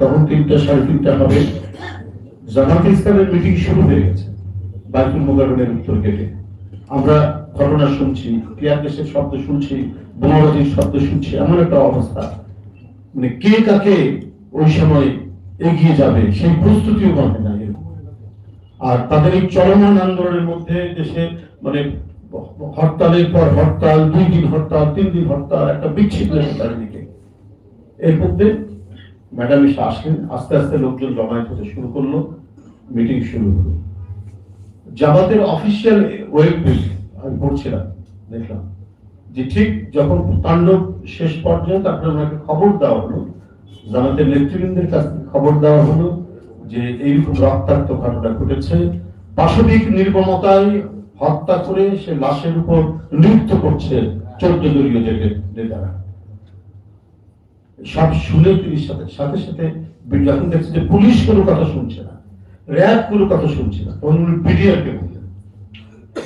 তখন তিনটা সাড়ে তিনটা হবে। জামাত ইসলামের মিটিং শুরু হয়ে গেছে। বাইতুল মোকারমের উত্তর গেটে আমরা ঘটনা শুনছি গ্যাসের শব্দ শুনছি, বোমাবাজির শব্দ শুনছি, এমন একটা অবস্থা। মানে কে কাকে ওই সময় এগিয়ে যাবে, সেই প্রস্তুতিও বন্ধে নাই আর তাদের এই চলমান আন্দোলনের মধ্যে দেশে মানে হরতালের পর হরতাল, দুই দিন হরতাল, তিন দিন হরতাল, একটা বিচ্ছিন্ন চারিদিকে। এর মধ্যে ম্যাডাম এসে আসলেন, আস্তে আস্তে লোকজন জমায়েত হতে শুরু করল, মিটিং শুরু হলো। জামাতের অফিসিয়াল ওয়েবপেজ আমি পড়ছিলাম, দেখলাম, যে ঠিক যখন তাণ্ডব শেষ পর্যায়ে তারপরে ওনাকে খবর দেওয়া হলো, জামাতের নেতৃবৃন্দের কাছ থেকে খবর দেওয়া হলো যে এইরকম রক্তাক্ত ঘটনা ঘটেছে, পাশবিক নির্মমতায় হত্যা করে সে লাশের উপর নৃত্য করছে চোদ্দ দলীয় নেতারা। সব শুনে তিনি সাথে সাথে সাথে যখন দেখছে যে পুলিশ কোনো কথা শুনছে না, র্যাব কোনো কথা শুনছে না, তখন উনি বিডিআরকে বললেন।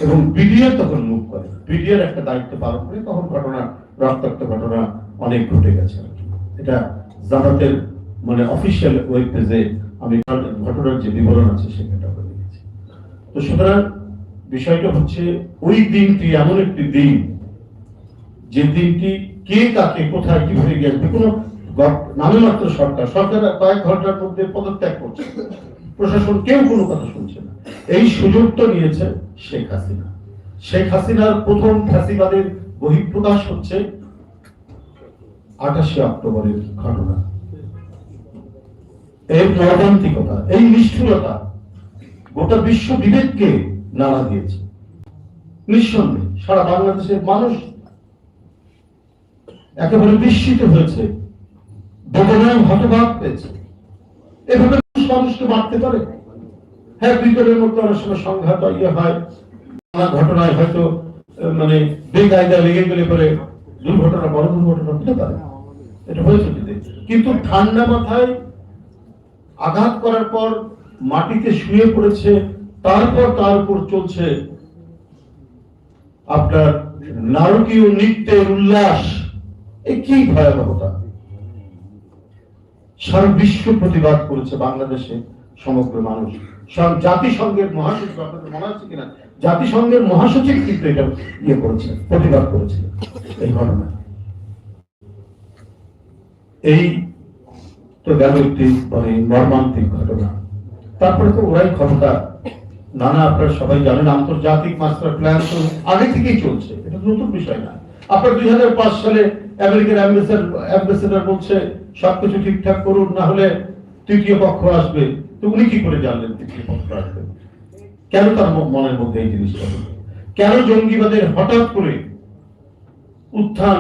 এবং বিডিআর তখন মুখ করে বিডিআর একটা দায়িত্ব পালন করে, তখন ঘটনা, রক্তাক্ত ঘটনা অনেক ঘটে গেছে এটা জামাতের মানে অফিসিয়াল ওয়েব পেজে আমি ঘটনার যে বিবরণ আছে সেখানটা বলে দিয়েছি। তো সুতরাং বিষয়টা হচ্ছে, ওই দিনটি এমন একটি দিন, যে দিনটি কে কাকে, কোথায়, কীভাবে গেছে কোনো গ- নামে মাত্র সরকার সরকার কয়েক ঘণ্টার মধ্যে পদত্যাগ করছে। প্রশাসন কেউ কোনো কথা শুনছে না। এই সুযোগটা নিয়েছে শেখ হাসিনা। শেখ হাসিনার প্রথম ফ্যাসিবাদের বহিঃপ্রকাশ হচ্ছে আঠাশে অক্টোবরের ঘটনা। এই নর্মান্তিকতা এই নিষ্ঠুরতা গোটা বিশ্ব বিবেককে নাড়া দিয়েছে। নিঃসন্দেহে সারা বাংলাদেশের মানুষ একেবারে বিস্মিত হয়েছে বেদনায় হতবাক পেয়েছে এভাবে মানুষ মানুষকে মারতে পারে? হ্যাঁ ভিতরের মধ্যে অনেক সময় সংঘাত ইয়ে হয়। ঘটনায় হয়তো মানে বেকায়দা লেগে গেলে পরে দুর্ঘটনা, বড় দুর্ঘটনা হতে পারে। এটা হয়েছে কিন্তু ঠান্ডা মাথায় আঘাত করার পর মাটিতে শুয়ে পড়েছে, তারপর তার উপর চলছে আপনার নারকীয় নৃত্যের উল্লাস। এ কি ভয়াবহতা? সারা বিশ্ব প্রতিবাদ করেছে বাংলাদেশে সমগ্র মানুষ। জাতিসংঘের মহাসচিব, আপনাদের মনে আছে কিনা? জাতিসংঘের মহাসচিব কিন্তু এটা ইয়ে করেছে, প্রতিবাদ করেছে। এই ঘটনা। এই তো গেল একটি মানে মর্মান্তিক ঘটনা। তারপরে তো ওরাই ক্ষমতা। নানা, আপনারা সবাই জানেন, আন্তর্জাতিক মাস্টার প্ল্যান তো আগে থেকেই চলছে। এটা নতুন বিষয় না। আপনার দুই হাজার পাঁচ সালে আমেরিকার অ্যাম্বাসেডর বলছে, সবকিছু ঠিকঠাক করুন, না হলে তৃতীয় পক্ষ আসবে। তো উনি কি করে জানলেন তৃতীয় পক্ষ আসবে? কেন তার মনের মধ্যে এই জিনিসটা? কেন জঙ্গিবাদের হঠাৎ করে উত্থান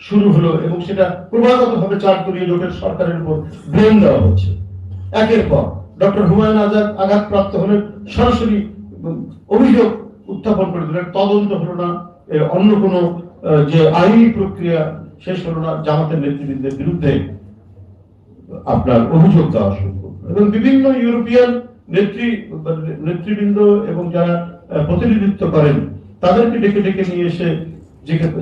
শুরু হলো এবং সেটা ক্রমাগত ভাবে চার করিয়ে জোটের সরকারের উপর ব্লেম দেওয়া হচ্ছে? একের পর ডক্টর হুমায়ুন আজাদ আঘাতপ্রাপ্ত হলেন সরাসরি অভিযোগ উত্থাপন করে দিলেন। তদন্ত হলো না অন্য কোনো যে আইনি প্রক্রিয়া শেষ হলো না, জামাতের নেতৃবৃন্দের বিরুদ্ধে আপনার অভিযোগ দেওয়া শুরু করল। এবং বিভিন্ন ইউরোপিয়ান নেত্রী, নেতৃবৃন্দ এবং যারা প্রতিনিধিত্ব করেন, তাদেরকে ডেকে ডেকে নিয়ে এসে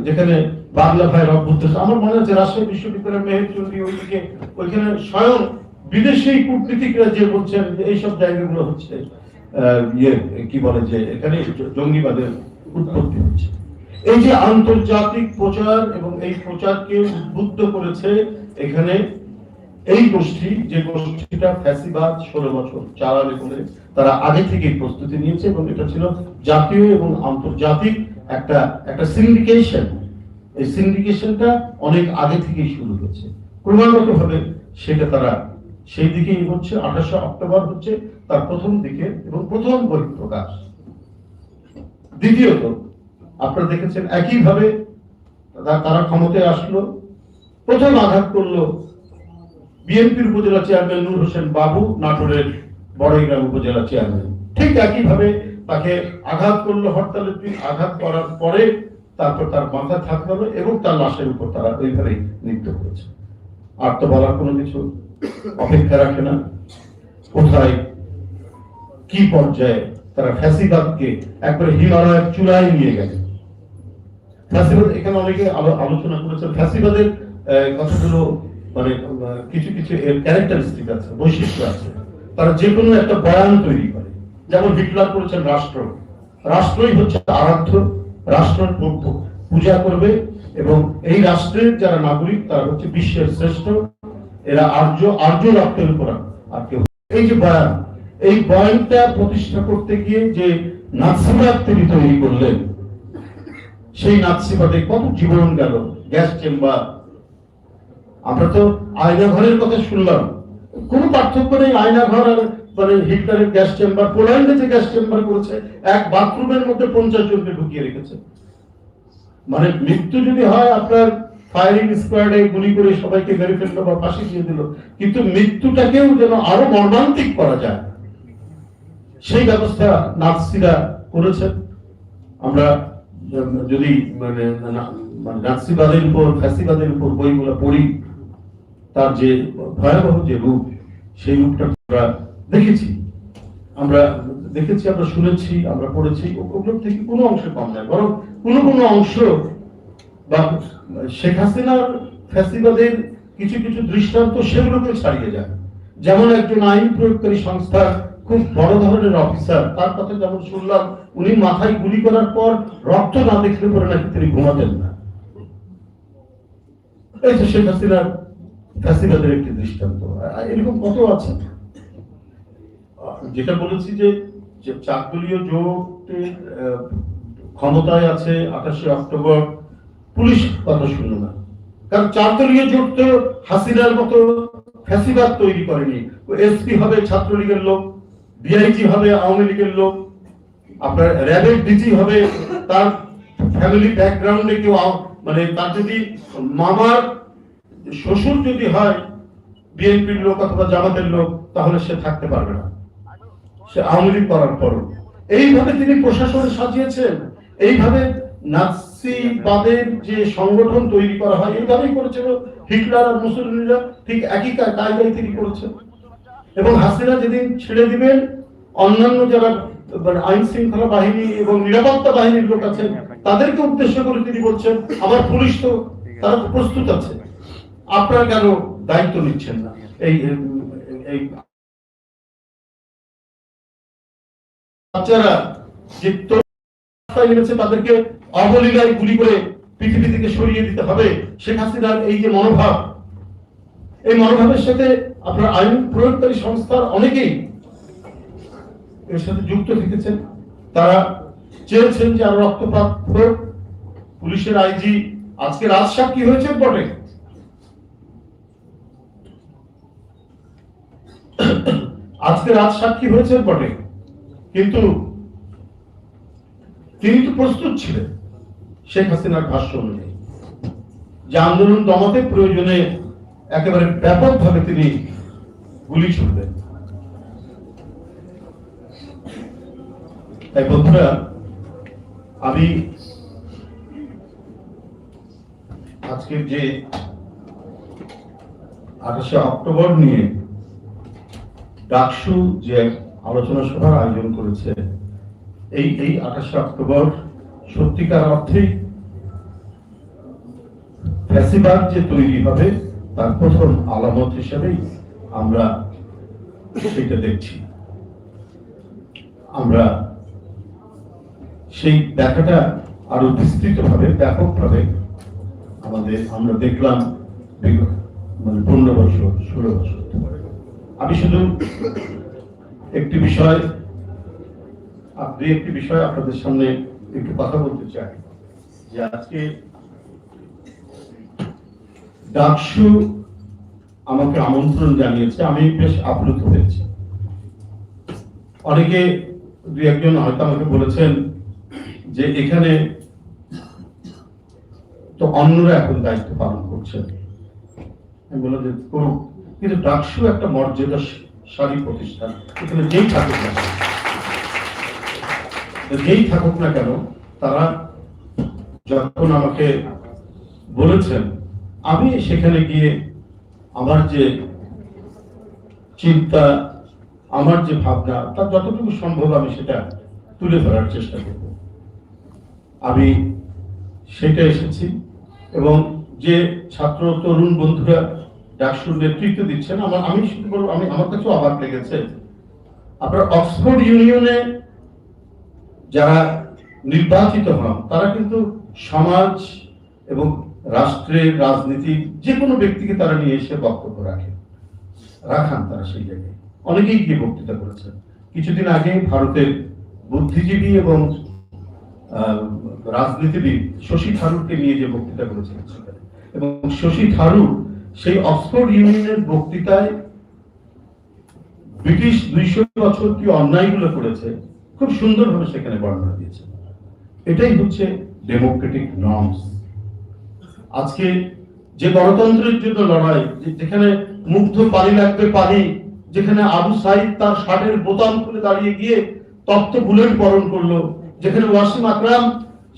যেখানে- বাংলা ভাইয়ের অভ্যুত্ত আমার মনে আছে রাজশাহী বিশ্ববিদ্যালয়ের মেহের চৌধুরী ওইদিকে, ওইখানে স্বয়ং বিদেশি কূটনীতিকরা যে বলছেন এইসব জায়গাগুলো হচ্ছে ইয়ে কি বলে যে এখানে জঙ্গিবাদের উৎপত্তি হচ্ছে। এই যে আন্তর্জাতিক প্রচার এবং এই প্রচারকে উদ্বুদ্ধ করেছে এখানে এই গোষ্ঠী, যে গোষ্ঠীটা ফ্যাসিবাদ ষোলো বছর চালাবে বলে তারা আগে থেকেই প্রস্তুতি নিয়েছে এবং এটা ছিল জাতীয় এবং আন্তর্জাতিক একটা একটা সিন্ডিকেশন এই সিন্ডিকেশনটা অনেক আগে থেকেই শুরু হয়েছে। ক্রমাগত ভাবে সেটা তারা সেই দিকেই হচ্ছে আঠাশে অক্টোবর হচ্ছে তার প্রথম দিকে এবং প্রথম বহিঃপ্রকাশ। দ্বিতীয়ত আপনারা দেখেছেন একইভাবে তারা- তারা ক্ষমতায় আসলো, প্রথম আঘাত করল বিএনপির উপজেলা চেয়ারম্যান নূর হোসেন বাবু, নাটোরের বড়ইগ্রাম উপজেলা চেয়ারম্যান। ঠিক একইভাবে তাকে আঘাত করল হরতালের দিন, আঘাত করার পরে তারপর তার মাথা হবে এবং তার লাশের উপর তারা ওইভাবেই নৃত্য করেছে। আর তো বলার কোনো কিছু অপেক্ষা রাখে না। কোথায়, কি পর্যায়ে তারা ফ্যাসিবাদকে একবারে হিমালয়ের চূড়ায় নিয়ে গেছে? ফ্যাসিবাদ, এখানে অনেকে আলোচনা করেছেন। ফ্যাসিবাদের কথাগুলো মানে কিছু কিছু ক্যারেক্টারিস্টিক আছে, বৈশিষ্ট্য আছে। তারা যে কোনো একটা বয়ান তৈরি করে। যেমন হিটলার করেছেন রাষ্ট্র। রাষ্ট্রই হচ্ছে আরাধ্য, রাষ্ট্রের পূজা করবে এবং এই রাষ্ট্রের যারা নাগরিক, তারা হচ্ছে বিশ্বের শ্রেষ্ঠ। এরা আর্য আর্য রক্তের উপর আর কেউ এই যে বয়ান, এই বয়ানটা প্রতিষ্ঠা করতে গিয়ে যে নাৎসিবাদ তিনি তৈরি করলেন সেই নাৎসিবাদে কত জীবন গেল, গ্যাস চেম্বার। আমরা তো আয়না ঘরের কথা শুনলাম। কোনো পার্থক্য নেই আয়না ঘর আর মানে হিটলারের গ্যাস চেম্বার পোল্যান্ডে যে গ্যাস চেম্বার করেছে। এক বাথরুমের মধ্যে পঞ্চাশ জনকে ঢুকিয়ে রেখেছে। মানে মৃত্যু যদি হয়, আপনার ফায়ারিং স্কোয়াডে গুলি করে সবাইকে মেরে ফেলল বা ফাঁসি দিয়ে দিল, কিন্তু মৃত্যুটাকেও যেন আরও মর্মান্তিক করা যায়। সেই ব্যবস্থা নাৎসিরা করেছেন। আমরা যদি মানে না- মানে নাৎসিবাদের উপর, ফ্যাসিবাদের উপর বইগুলো পড়ি, তার যে ভয়াবহ যে রূপ, সেই রূপটা আমরা দেখেছি। আমরা দেখেছি, আমরা শুনেছি, আমরা পড়েছি, ও- ওগুলোর থেকে কোনো অংশ কম নয়, বরং কোনো কোনো অংশ বা শেখ হাসিনার ফ্যাসিবাদের কিছু কিছু দৃষ্টান্ত সেগুলোকে ছাড়িয়ে যায়। যেমন একজন আইন প্রয়োগকারী সংস্থার খুব বড় ধরনের অফিসার। তার কথা যেমন শুনলাম, উনি মাথায় গুলি করার পর রক্ত না দেখলে পরে নাকি তিনি ঘুমাতেন না। এই তো শেখ হাসিনার একটি দৃষ্টান্ত। এরকম কত আছে? যেটা বলেছি যে জোটের ক্ষমতায় আছে আঠাশে অক্টোবর, পুলিশ কথা শুনলো না। কারণ চারদলীয় জোট তো হাসিনার মতো ফ্যাসিবাদ তৈরি করেনি। এসপি হবে ছাত্রলীগের লোক। ডিআইজি হবে, আওয়ামী লীগের লোক, আপনার র্যাবের ডিজি হবে, তার ফ্যামিলি ব্যাকগ্রাউন্ডে কেউ মানে তার যদি মামার শ্বশুর যদি হয় বিএনপির লোক অথবা জামাতের লোক, তাহলে সে থাকতে পারবে না। সে আওয়ামী লীগ করার পরও। এইভাবে তিনি প্রশাসন সাজিয়েছেন। এইভাবে নাৎসিবাদের যে সংগঠন তৈরি করা হয়, এইভাবেই করেছিল হিটলার আর মুসলিমরা ঠিক একই কা- কায়দায় তিনি করেছেন। এবং হাসিনা যেদিন ছেড়ে দিবেন, অন্যান্য যারা মানে আইন শৃঙ্খলা বাহিনী এবং নিরাপত্তা বাহিনীর লোক আছেন, তাদেরকে উদ্দেশ্য করে তিনি বলছেন আমার পুলিশ তো তারা প্রস্তুত আছে। আপনারা কেন দায়িত্ব নিচ্ছেন না? এই এই বাচ্চারা যে রাস্তায় নেমেছে তাদেরকে অবলীলায় গুলি করে পৃথিবী থেকে সরিয়ে দিতে হবে। শেখ হাসিনার এই যে মনোভাব, এই মনোভাবের সাথে আপনার আইন প্রয়োগকারী সংস্থার অনেকেই এর সাথে যুক্ত থেকেছেন। তারা চেয়েছেন যে আরও রক্তপাত হোক। পুলিশের আইজি, আজকে রাজসাক্ষী হয়েছে বটে? আজকে রাজসাক্ষী হয়েছে বটে? কিন্তু তিনি তো প্রস্তুত ছিলেন শেখ হাসিনার ভাষ্য অনুযায়ী। যে আন্দোলন দমাতে প্রয়োজনে একেবারে ব্যাপকভাবে তিনি গুলি ছুড়বেন তাই বন্ধুরা, আমি আজকের যে আঠাশে অক্টোবর নিয়ে ডাকসু যে আলোচনা সভার আয়োজন করেছে, এই এই আঠাশে অক্টোবর সত্যিকার অর্থে ফ্যাসিবাদ যে তৈরি হবে, তার প্রথম আলামত হিসেবেই আমরা সেটা দেখছি। আমরা সেই দেখাটা আরও বিস্তৃতভাবে, ব্যাপকভাবে আমাদের, আমরা দেখলাম মানে পনেরো বছর, ষোলো বছর আমি শুধু একটি বিষয়, আপনি একটি বিষয় আপনাদের সামনে একটু কথা বলতে চাই, যে আজকে ডাকসু আমাকে আমন্ত্রণ জানিয়েছে, আমি বেশ আপ্লুত হয়েছি। অনেকে দু একজন হয়তো আমাকে বলেছেন যে এখানে তো অন্যরা এখন দায়িত্ব পালন করছেন। আমি বললাম যে করুক কিন্তু ডাকসু একটা মর্যাদা সারি প্রতিষ্ঠান, এখানে যেই থাকুক না যেই থাকুক না কেন, তারা যখন আমাকে বলেছেন, আমি সেখানে গিয়ে আমার যে চিন্তা, আমার যে ভাবনা তার যতটুকু সম্ভব আমি সেটা তুলে ধরার চেষ্টা করব। আমি সেটা এসেছি এবং যে ছাত্র তরুণ বন্ধুরা ডাকসুর নেতৃত্ব দিচ্ছেন, আমার, আমি শুধু বলব, আমি, আমার কাছেও অবাক লেগেছে। আপনার অক্সফোর্ড ইউনিয়নে যারা নির্বাচিত হন, তারা কিন্তু সমাজ এবং রাষ্ট্রের রাজনীতি যে কোনো ব্যক্তিকে তারা নিয়ে এসে বক্তব্য রাখে, রাখান তারা সেই জায়গায়। অনেকেই গিয়ে বক্তৃতা করেছেন। কিছুদিন আগে ভারতের বুদ্ধিজীবী এবং রাজনীতিবিদ শশী থারুরকে নিয়ে যে বক্তৃতা করেছিলেন সেখানে। এবং শশী থারুর সেই অক্সফোর্ড ইউনিয়নের বক্তৃতায় ব্রিটিশ দুইশো বছর কি অন্যায়গুলো করেছে, খুব সুন্দরভাবে সেখানে বর্ণনা দিয়েছে এটাই হচ্ছে ডেমোক্রেটিক নর্মস আজকে যে গণতন্ত্রের জন্য লড়াই যেখানে মুগ্ধ পানি লাগবে পানি, যেখানে আবু সাইদ তার শার্টের বোতাম খুলে দাঁড়িয়ে গিয়ে তপ্ত বুলেট বরণ করল, যেখানে ওয়াসিম আকরাম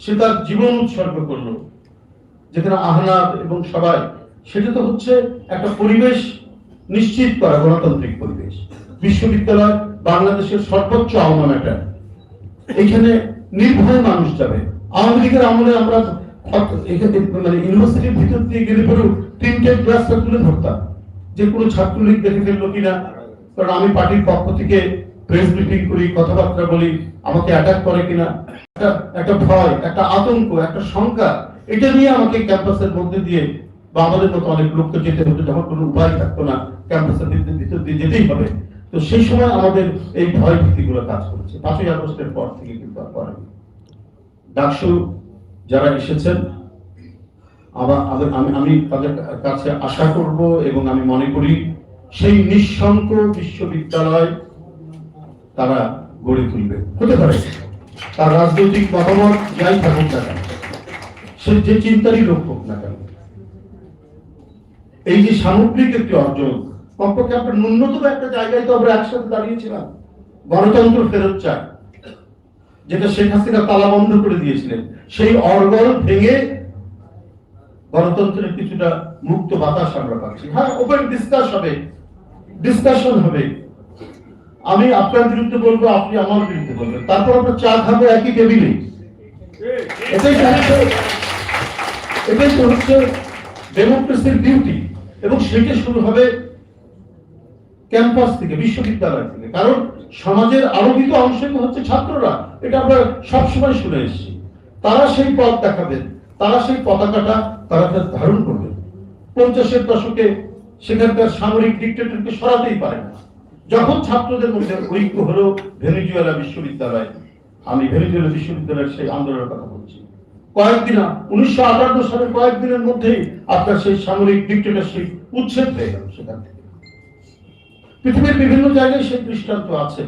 সে তার জীবন উৎসর্গ করল, যেখানে আহনাদ এবং সবাই, সেটা তো হচ্ছে একটা পরিবেশ নিশ্চিত করা, গণতান্ত্রিক পরিবেশ। বিশ্ববিদ্যালয় বাংলাদেশের সর্বোচ্চ আহ্বান ম্যাটার এখানে নির্ভয় মানুষ যাবে। আওয়ামী লীগের আমলে আমরা মানে ইউনিভার্সিটির ভিতর দিয়ে গেলে পরেও তিনটে ক্লাসটা তুলে ধরতাম। যে কোনো ছাত্রলীগ দেখে ফেলল কিনা। কারণ আমি পার্টির পক্ষ থেকে প্রেস মিটিং করি, কথাবার্তা বলি, আমাকে অ্যাটাক করে কিনা। একটা একটা ভয়, একটা আতঙ্ক, একটা শঙ্কা, এটা নিয়ে আমাকে ক্যাম্পাসের মধ্যে দিয়ে বা আমাদের মতো অনেক লোককে যেতে হতো, যখন কোনো উপায় থাকতো না, ক্যাম্পাসের ভিতর দিয়ে যেতেই হবে। তো সেই সময় আমাদের এই ভয় ভীতিগুলো কাজ করেছে। পাঁচই আগস্টের পর থেকে কিন্তু আর ডাকসু যারা এসেছেন আমার আমি- আমি তাদের কাছে আশা করব এবং আমি মনে করি সেই নিঃশঙ্ক বিশ্ববিদ্যালয় তারা গড়ে তুলবে। হতে পারে। তার রাজনৈতিক মতামত যাই থাকুক না কেন, সে যে চিন্তারই লোক হোক না কেন, এই যে সামগ্রিক একটি অর্জন, কমপক্ষে আমরা ন্যূনতম একটা জায়গায় তো আমরা একসাথে দাঁড়িয়েছিলাম। গণতন্ত্র ফেরত চাই, যেটা শেখ হাসিনা তালা বন্ধ করে দিয়েছিলেন। সেই অর্গল ভেঙে গণতন্ত্রের কিছুটা মুক্ত বাতাস আমরা পাচ্ছি। হ্যাঁ ওপেন ডিসকাস হবে। ডিসকাশন হবে। আমি আপনার বিরুদ্ধে বলব, আপনি আমার বিরুদ্ধে বলবেন। তারপর আমরা চা খাব একই টেবিলে এটাই হচ্ছে এটাই তো হচ্ছে ডেমোক্রেসির বিউটি এবং সেটা শুরু হবে ক্যাম্পাস থেকে, বিশ্ববিদ্যালয় থেকে। কারণ সমাজের আলোকিত অংশ হচ্ছে ছাত্ররা। এটা আমরা সবসময় শুনে এসেছি। তারা সেই পথ দেখাবেন, তারা সেই পতাকাটা তারা ধারণ করবেন। পঞ্চাশের দশকে সেখানকার সামরিক ডিক্টেটরকে সরাতেই পারে না। যখন ছাত্রদের মধ্যে ঐক্য হলো ভেনেজুয়েলা বিশ্ববিদ্যালয়, আমি ভেনেজুয়েলা বিশ্ববিদ্যালয়ের সেই আন্দোলনের কথা বলছি। কয়েকদিন, উনিশশো আটান্ন সালের কয়েকদিনের মধ্যেই আপনার সেই সামরিক ডিক্টেটরশিপ উচ্ছেদ হয়ে গেল সেখান থেকে। পৃথিবীর বিভিন্ন জায়গায় সেই দৃষ্টান্ত আছে।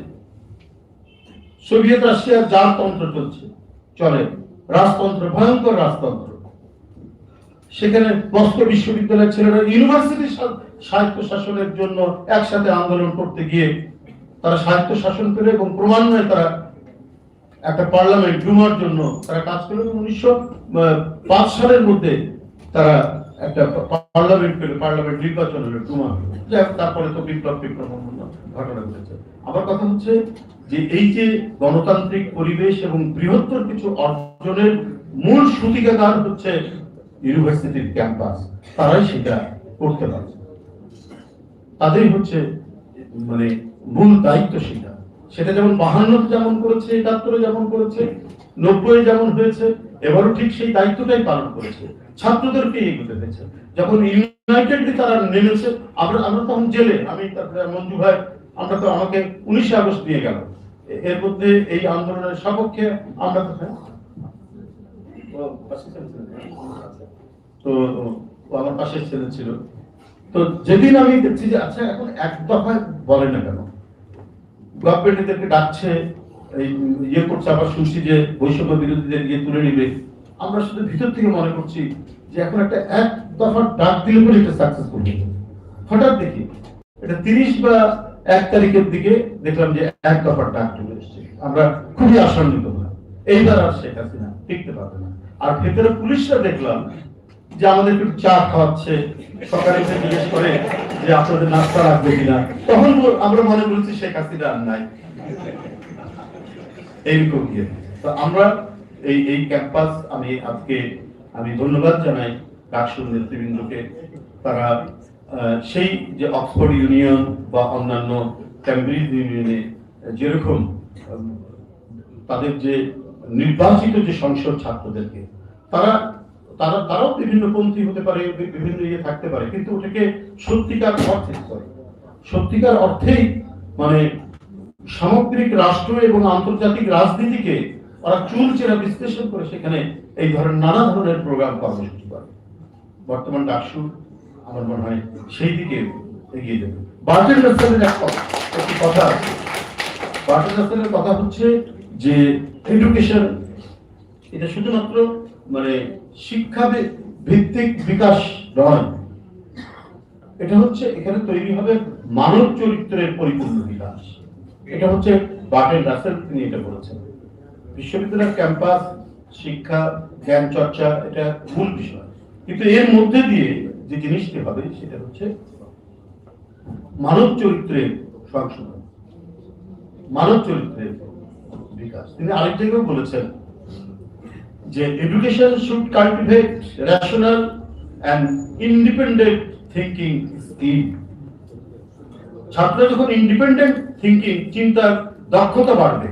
সোভিয়েত রাশিয়ার যার তন্ত্র চলছে। চলে। রাজতন্ত্র, ভয়ঙ্কর রাজতন্ত্র। সেখানে মস্কো বিশ্ববিদ্যালয়ের ছেলেরা ইউনিভার্সিটি সাহিত্য শাসনের জন্য একসাথে আন্দোলন করতে গিয়ে তারা সাহিত্য শাসন পেল এবং ক্রমান্বয়ে তারা একটা পার্লামেন্ট ডুমার জন্য তারা কাজ করল উনিশশো পাঁচ সালের মধ্যে তারা একটা পার্লামেন্ট পেল, পার্লামেন্ট নির্বাচন হলো ডুমা হলো। তারপরে তো বিপ্লব বিপ্লব ঘটনা ঘটেছে। আমার কথা হচ্ছে যে এই যে গণতান্ত্রিক পরিবেশ এবং বৃহত্তর কিছু অর্জনের মূল সূতিকাগার হচ্ছে ইউনিভার্সিটির ক্যাম্পাস, তারাই সেটা করতে পারছে। তাদের হচ্ছে মানে মূল দায়িত্ব সেটা। সেটা যেমন বাহান্নতে যেমন করেছে, একাত্তরে যেমন করেছে নব্বই যেমন হয়েছে, এবারও ঠিক সেই দায়িত্বটাই পালন করেছে। ছাত্রদেরকে এগোতে হয়েছে যখন ইউনাইটেডলি তারা নেমেছে, আমরা আমরা তখন জেলে, আমি তারপরে মঞ্জু ভাই, আমরা তো আমাকে উনিশে আগস্ট দিয়ে গেল এ- এর মধ্যে এই আন্দোলনের সপক্ষে আমরা তো আমার ছেলে ছিল। তো যেদিন আমি দেখছি যে আচ্ছা এখন এক দফায় বলে না কেন? গভর্নমেন্ট এদেরকে ডাকছে ইয়ে করছে, আবার শুনছি যে বৈষম্য বিরোধীদের ইয়ে তুলে নিবে। আমরা শুধু ভিতর থেকে মনে করছি যে, এখন একটা এক দফার ডাক দিলে পরে এটা সাকসেসফুল হঠাৎ দেখি, এটা তিরিশ বা এক তারিখের দিকে দেখলাম যে এক দফার ডাক চলে এসছে। আমরা খুবই আশান্বিত হলাম। এইবার আর শেখ হাসিনা টিকতে পারবে না। আর ভেতরে পুলিশরা দেখলাম যে আমাদের একটু চা খাওয়াচ্ছে, সকালে উঠে জিজ্ঞেস করে যে আপনাদের নাস্তা রাখবে কিনা। তখন আমরা মনে করেছি শেখ হাসিনা আর নাই। এইরকম ইয়ে তো আমরা এই এই ক্যাম্পাস আমি আজকে আমি ধন্যবাদ জানাই ডাকসুর নেতৃবৃন্দকে। তারা সেই যে অক্সফোর্ড ইউনিয়ন বা অন্যান্য ক্যামব্রিজ ইউনিয়নে যেরকম তাদের যে নির্বাচিত যে সংসদ ছাত্রদেরকে, তারা তারা, তারাও বিভিন্ন পন্থী হতে পারে বিভিন্ন ইয়ে থাকতে পারে, কিন্তু ওটাকে সত্যিকার অর্থে সত্যিকার অর্থেই মানে সামগ্রিক রাষ্ট্র এবং আন্তর্জাতিক রাজনীতিকে ওরা চুলচেরা বিশ্লেষণ করে সেখানে এই ধরনের নানা ধরনের প্রোগ্রাম কর্মসূচি করে। বর্তমান ডাকসু আমার মনে হয় সেই দিকে এগিয়ে যাবে। বার্টেন রাসেলের একটি কথা আছে। বার্টেন রাসেলের কথা হচ্ছে যে এডুকেশন এটা শুধুমাত্র মানে শিক্ষা ভিত্তিক বিকাশ নয়, এটা হচ্ছে এখানে তৈরি হবে মানব চরিত্রের পরিপূর্ণ বিকাশ। এটা হচ্ছে বার্টেন রাসেল তিনি এটা বলেছেন। বিশ্ববিদ্যালয়ের ক্যাম্পাস, শিক্ষা, জ্ঞান চর্চা, এটা মূল বিষয়। কিন্তু এর মধ্যে দিয়ে যে জিনিসটি হবে সেটা হচ্ছে মানব চরিত্রের সংশোধন মানব চরিত্রের বিকাশ। তিনি আরেক জায়গায় বলেছেন যে education should cultivate rational and independent thinking skill ছাত্ররা যখন ইন্ডিপেন্ডেন্ট থিঙ্কিং চিন্তার দক্ষতা বাড়বে,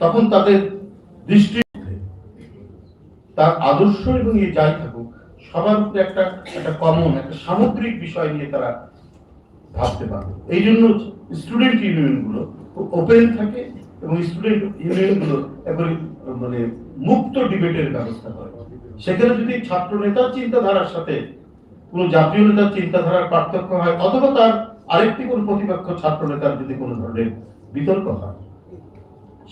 তখন তাদের দৃষ্টি তার আদর্শ এবং এই যাই সবার উপরে একটা একটা কমন একটা সামগ্রিক বিষয় নিয়ে তারা ভাবতে পারবে। এই জন্য স্টুডেন্ট ইউনিয়নগুলো ওপেন থাকে এবং স্টুডেন্ট ইউনিয়নগুলো একবারে মানে মুক্ত ডিবেটের ব্যবস্থা করে। সেখানে যদি ছাত্র নেতার চিন্তাধারার সাথে কোন জাতীয় নেতার চিন্তাধারার পার্থক্য হয়, অথবা তার আরেকটি কোন প্রতিপক্ষ ছাত্র নেতার যদি কোনো ধরনের বিতর্ক হয়,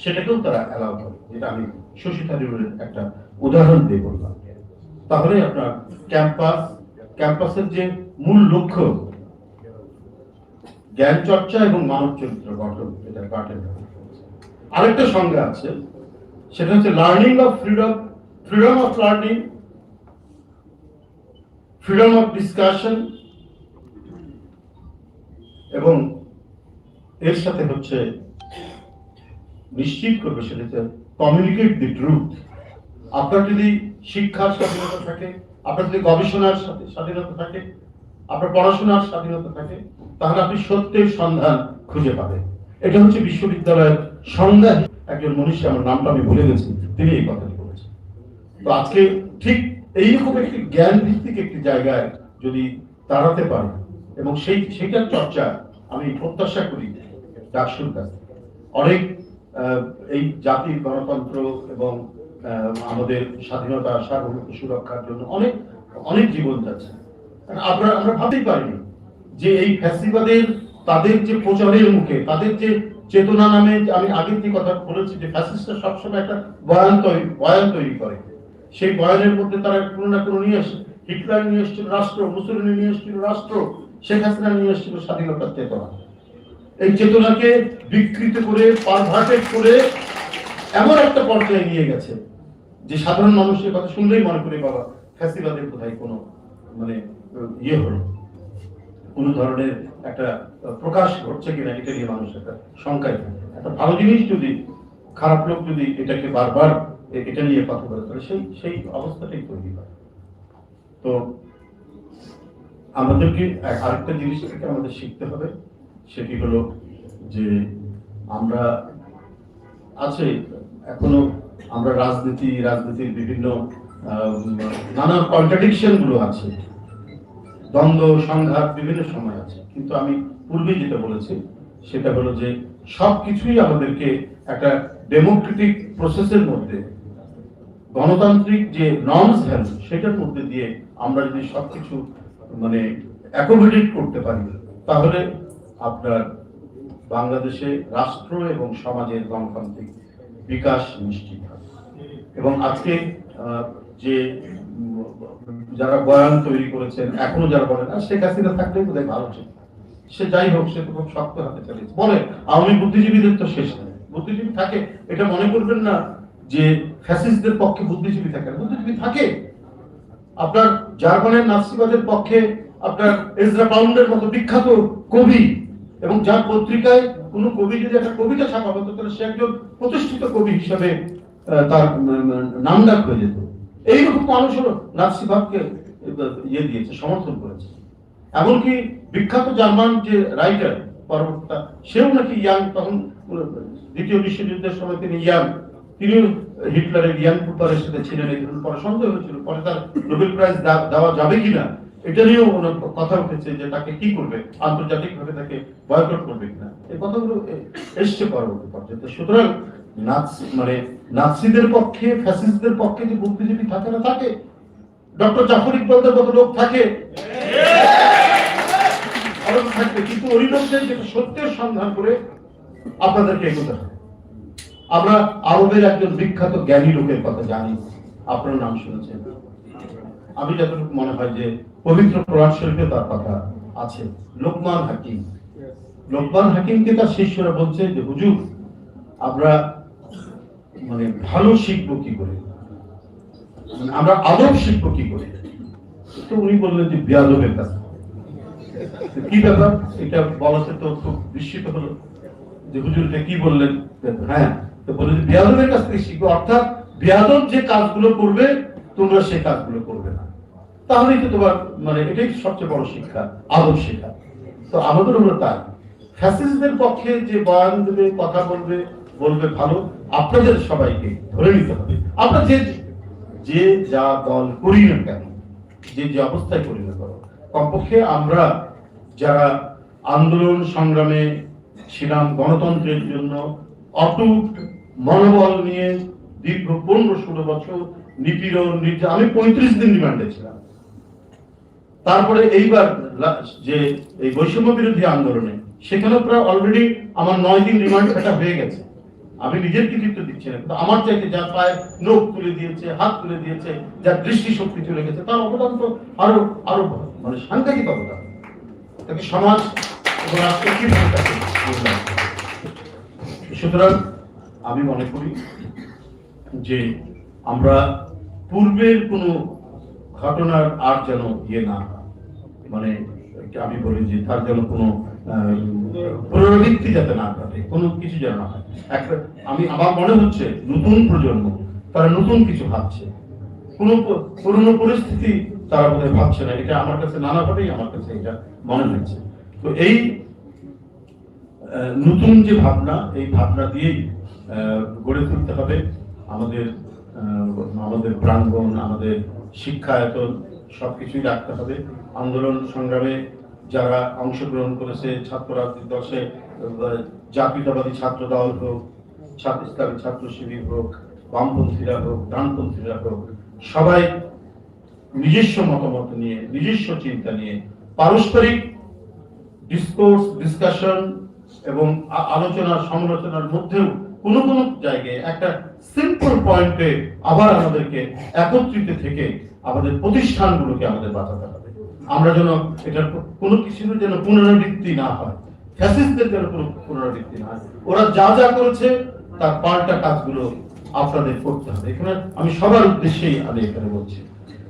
সেটাকেও তারা অ্যালাউ করে। যেটা আমি শশী থারুরের একটা উদাহরণ দিয়ে বললাম। তাহলে আপনার ক্যাম্পাস, ক্যাম্পাসের যে মূল লক্ষ্য, জ্ঞান চর্চা এবং মানব চরিত্র গঠন, এটা গার্ডেন আরেকটা সংজ্ঞা আছে, সেটা হচ্ছে learning of freedom freedom of learning freedom of discussion এবং এর সাথে হচ্ছে নিশ্চিত করবে সেটা কমিউনিকেট দি ট্রুথ আপনার যদি শিক্ষার স্বাধীনতা থাকে, আপনার যদি গবেষণার সাথে স্বাধীনতা থাকে, আপনার পড়াশোনার স্বাধীনতা থাকে, তাহলে আপনি সত্যের সন্ধান খুঁজে পাবেন। এটা হচ্ছে বিশ্ববিদ্যালয়ের সংজ্ঞা। একজন মনীষী, আমার নামটা আমি ভুলে গেছি, তিনি এই কথাটি বলেছেন। তো আজকে ঠিক এইরকম একটি জ্ঞান ভিত্তিক একটি জায়গায় যদি দাঁড়াতে পারে, এবং সেই, সেইটার চর্চা আমি প্রত্যাশা করি ডাকসুর কাছে অনেক এই জাতির গণতন্ত্র এবং আমাদের স্বাধীনতা, সার্বভৌমত্ব সুরক্ষার জন্য অনেক অনেক জীবন যাচ্ছে। আমরা আমরা ভাবতেই পারিনি যে এই ফ্যাসিবাদের, তাদের যে প্রচারের মুখে, তাদের যে চেতনা নামে আমি আগের যে কথা বলেছি যে ফ্যাসিস্টরা সবসময় একটা বয়ান তৈরি বয়ান তৈরি করে। সেই বয়ানের মধ্যে তারা কোনো না কোনো নিয়ে আসে হিটলার নিয়ে এসেছিল রাষ্ট্র মুসলিম নিয়ে এসেছিল রাষ্ট্র, শেখ হাসিনা নিয়ে এসেছিল স্বাধীনতার চেতনা। এই চেতনাকে বিকৃত করে পারভার্টেড করে এমন একটা পর্যায়ে নিয়ে গেছে যে সাধারণ মানুষের কথা শুনলেই মনে করে, বাবা, ফ্যাসিবাদের কোথায় কোনো মানে ইয়ে হলো। কোনো ধরনের একটা প্রকাশ ঘটছে কিনা এটা নিয়ে মানুষ একটা শঙ্কায় একটা ভালো জিনিস যদি, খারাপ লোক যদি এটাকে বারবার এটা নিয়ে কথা বলে, তাহলে সেই সেই অবস্থাটাই তৈরি হয়। তো আমাদেরকে আরেকটা জিনিস থেকে আমাদের শিখতে হবে, সেটি হলো যে আমরা আছে। এখনও আমরা রাজনীতি, রাজনীতির বিভিন্ন নানা কন্ট্রাডিকশনগুলো আছে। দ্বন্দ্ব, সংঘাত বিভিন্ন সময় আছে। কিন্তু আমি পূর্বে যেটা বলেছি, সেটা হলো যে সবকিছুই আমাদেরকে একটা ডেমোক্রেটিক প্রসেসের মধ্যে, গণতান্ত্রিক যে নর্মস ভ্যালু সেটার মধ্যে দিয়ে আমরা যদি সবকিছু মানে অ্যাকোমোডেট করতে পারি, তাহলে আপনার বাংলাদেশে রাষ্ট্র এবং সমাজের গণতান্ত্রিক বিকাশ নিশ্চিত এবং আজকে যে যারা বয়ান তৈরি করেছেন, এখনও যারা বলেন, "আর শেখ হাসিনা থাকলে বোধহয় ভালো ছিল। সে যাই হোক, সে তো খুব শক্ত হাতে চালিয়েছে। বলে আওয়ামী বুদ্ধিজীবীদের তো শেষ নেই। বুদ্ধিজীবী থাকে, এটা মনে করবেন না যে ফ্যাসিস্টদের পক্ষে বুদ্ধিজীবী থাকে বুদ্ধিজীবী থাকে। আপনার জার্মানের নাৎসিবাদের পক্ষে আপনার এজরা পাউন্ডের মতো বিখ্যাত কবি এবং যার পত্রিকায় কোনো কবি যদি একটা কবিতা ছাপা হতো, তাহলে সে একজন প্রতিষ্ঠিত কবি হিসাবে তার নাম ডাক হয়ে যেত। এইরকম মানুষও নাৎসিবাদকে ইয়ে দিয়েছে, সমর্থন করেছে। এমনকি বিখ্যাত জার্মান যে রাইটার পরবর্তী সেও নাকি ইয়াং, তখন দ্বিতীয় বিশ্বযুদ্ধের সময় তিনি ইয়াং তিনি হিটলারের ইয়াং কুপারের সাথে ছিলেন, এই ধরনের পরে সন্দেহ হয়েছিল, পরে তার নোবেল প্রাইজ দেওয়া যাবে কিনা এটা নিয়েও ওনার কথা উঠেছে যে তাকে কি করবে? তাকে বয়কট করবে কিনা? এই কথাগুলো এসছে পরবর্তী পর্যায়ে। তো সুতরাং মানে নাৎসিদের পক্ষে, ফ্যাসিস্টদের পক্ষে যে বুদ্ধিজীবী থাকে না, থাকে। ডক্টর জাফর ইকবালদের লোক থাকে? থাকবে কিন্তু ওই লোকদের সত্যের সন্ধান করে আপনাদেরকে এগোতে হবে। আমরা আরবের একজন বিখ্যাত জ্ঞানী লোকের কথা জানি। আপনার নাম শুনেছেন। আমি যতটুকু মনে হয় যে পবিত্র কোরআন শরীফে তার কথা আছে। লোকমান হাকিম। লোকমান হাকিমকে তার শিষ্যরা বলছে যে, হুজুর, আমরা মানে ভালো শিখব কি করে? মানে আমরা আদব শিখব কি করে? তো উনি বললেন যে, বিয়াদবের কাছে কি ব্যাপার? এটা বলাতে তো খুব বিস্মিত হলো যে, হুজুর কি বললেন? হ্যাঁ তো বললেন বিয়াদবের কাছ থেকে শিখব। অর্থাৎ, বিয়াদব যে কাজগুলো করবে, তোমরা সেই কাজগুলো করবে না। তাহলেই তো তোমার মানে এটাই সবচেয়ে বড় শিক্ষা, আদব শিক্ষা। তো আমাদের হলো তাই। ফ্যাসিস্টদের পক্ষে যে বয়ান দেবে, কথা বলবে বলবে ভালো, আপনাদের সবাইকে ধরে নিতে হবে। আমরা যে যে যা দল করি না কেন, যে যে অবস্থায় করি না কেন, কমপক্ষে আমরা যারা আন্দোলন সংগ্রামে ছিলাম গণতন্ত্রের জন্য, অটুট মনোবল নিয়ে দীর্ঘ পনেরো ষোলো বছর নিপীড়ন আমি পঁয়ত্রিশ দিন রিমান্ডে ছিলাম। তারপরে এইবার যে এই বৈষম্য বিরোধী আন্দোলনে সেখানে প্রায় অলরেডি আমার নয় দিন রিমান্ড খাটা হয়ে গেছে আমি নিজের কৃতিত্ব দিচ্ছি না, কিন্তু আমার চাইতে যার পায়ে, নখ তুলে দিয়েছে, হাত তুলে দিয়েছে যার দৃষ্টি শক্তি চলে গেছে, তার অবদান তো আরও আরও মানে সাংঘাতিক অবদান তাকে সমাজ এবং। সুতরাং আমি মনে করি যে আমরা পূর্বের কোনো ঘটনার আর যেন ইয়ে না হয়। মানে আমি বলি যে তার যেন কোনো আহ, পুনরাবৃত্তি যাতে না ঘটে কোনো কিছু যেন না হয়। একটা আমি আমার মনে হচ্ছে নতুন প্রজন্ম তারা নতুন কিছু ভাবছে। কোনো পুরনো পরিস্থিতি তারা বোধহয় ভাবছে না। এটা আমার কাছে নানাভাবেই আমার কাছে এটা মনে হয়েছে। তো এই নতুন যে ভাবনা এই ভাবনা দিয়েই গড়ে তুলতে হবে। আমাদের আমাদের প্রাঙ্গণ আমাদের শিক্ষায়তন সবকিছুই রাখতে হবে। আন্দোলন সংগ্রামে যারা অংশগ্রহণ করেছে ছাত্র রাজনীতি দশে জাতীয়তাবাদী ছাত্র দল হোক ইসলামী ছাত্র শিবির হোক, বামপন্থীরা হোক, ডানপন্থীরা হোক, সবাই নিজস্ব মতামত নিয়ে, নিজস্ব চিন্তা নিয়ে পারস্পরিক ডিসকোর্স ডিসকাশন এবং আলোচনা, সমালোচনার মধ্যেও কোনো কোনো জায়গায় একটা সিম্পল পয়েন্টে আবার আমাদেরকে একত্রিত থেকে আমাদের প্রতিষ্ঠানগুলোকে আমাদের বাঁচাতে হবে। আমরা যেন এটার কোনো কিছুর যেন পুনরাবৃত্তি না হয়। ফ্যাসিস্টদের যেন কোনো পুনরাবৃত্তি না হয়। ওরা যা যা করেছে, তার পাল্টা কাজগুলো আপনাদের করতে হবে। এখানে আমি সবার উদ্দেশ্যেই আমি এখানে বলছি।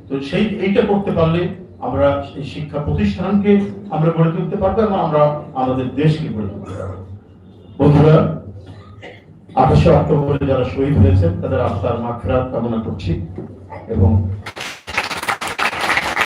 তো সেই, এইটা করতে পারলে আমরা এই শিক্ষা প্রতিষ্ঠানকে আমরা গড়ে তুলতে পারব এবং আমরা আমাদের দেশকে গড়ে তুলতে পারব। বন্ধুরা, আঠাশে অক্টোবরে যারা শহীদ হয়েছেন, তাদের আত্মার মাখরাত কামনা করছি এবং